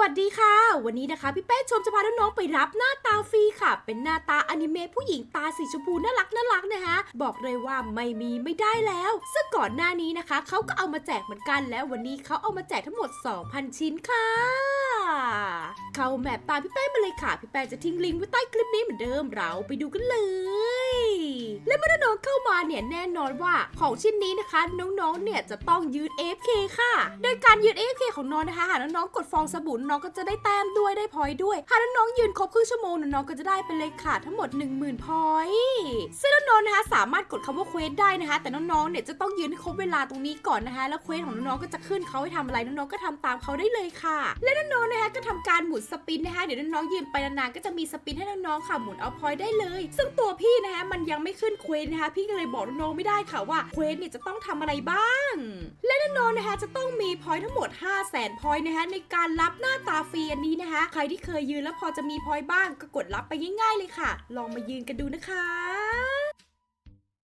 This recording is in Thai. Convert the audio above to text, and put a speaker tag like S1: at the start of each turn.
S1: วัสดีค่ะ วันนี้นะคะพี่เป้ชมจะพาน้องๆไปรับหน้าตาฟรีค่ะ เป็นหน้าตาอนิเมะผู้หญิงตาสีชมพูน่ารักน่ารักนะคะบอกเลยว่าไม่มีไม่ได้แล้ว ซึ่งก่อนหน้านี้นะคะเขาก็เอามาแจกเหมือนกันแล้ววันนี้เขาเอามาแจกทั้งหมด 2,000 ชิ้นค่ะเข้าแมปตามพี่แป้มาเลยค่ะ พี่แป้จะทิ้งลิงก์ไว้ใต้คลิปนี้เหมือนเดิมเราไปดูกันเลย และเมื่อน้องเข้ามาเนี่ยแน่นอนว่าของชิ้นนี้นะคะน้องๆ เนี่ยจะต้องยืน AFK ค่ะ โดยการยืน AFK ของน้องนะคะหากน้องๆกดฟองสบู่น้องก็จะได้แต้มด้วยได้พอยด้วยหากน้องๆยืนครบครึ่งชั่วโมงน้องก็จะได้ไปเลยค่ะทั้งหมด 10,000พอยซึ่งน้องๆนะคะสามารถกดคำว่าเควสได้นะคะ แต่น้องๆเนี่ยจะต้องยืนให้ครบเวลาตรงนี้ก่อนนะคะ แล้วเควสของน้องๆก็จะขึ้นเขาให้ทำอะไรน้องๆก็ทำตามเขาได้เลยค่ะ และน้องๆนะคะก็ทำการหมุนสปินนะคะเดี๋ยวน้องๆยืนไปนานๆก็จะมีสปินให้น้องๆค่ะหมุนเอาพอยได้เลย ซึ่งตัวพ ยังไม่ขึ้นเควสนะคะ พี่ก็เลยบอกน้องๆไม่ได้ค่ะว่าเควสเนี่ยจะต้องทำอะไรบ้าง และน้องๆนะคะจะต้องมีพอยต์ทั้งหมด 5 0 0แสนพอยต์นะคะในการรับหน้าตาฟรีอันนี้นะคะ ใครที่เคยยืนแล้วพอจะมีพอยต์บ้างก็กดรับไปง่ายๆเลยค่ะ ลองมายืนกันดูนะคะ